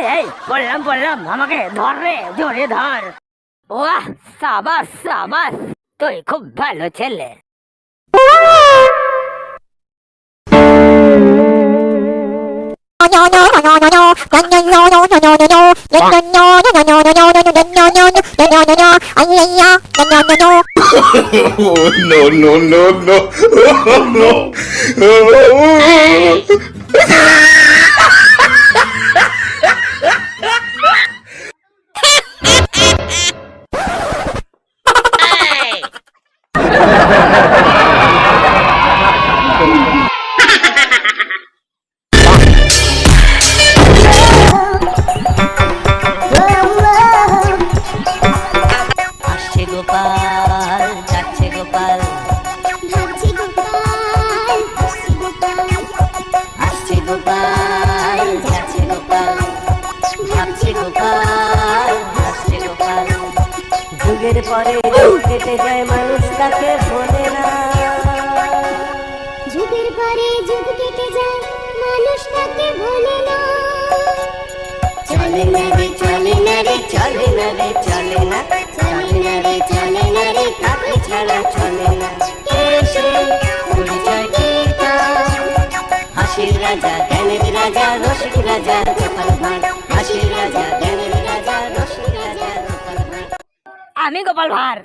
এই এই বললাম বললাম আমাকে ধর রে জোরে ধর ওয়াহ সাবাস সাবাস তুই খুব ভালো ছেলে Oh, no, no, no, no. আসছে গোপাল যাচ্ছে গোপাল ভাবছে গোপাল আসছে গোপাল যুগের পরে কেটে যায় মানুষ তাকে ভোলে না যুগের পরে যুগ কেটে যায় মানুষ তাকে ভোলে না চলে না রে চলে না রে চলে না রে চলে না চলে না রে চলে না রে কাকে ছাড়া চলে না। রাজা জ্ঞানের রাজা রসিক রাজা, গোপাল ভাঁড় হাসির রাজা জ্ঞানের রাজা রসিক রাজা, গোপাল ভাঁড়। আমি গোপাল ভাঁড়।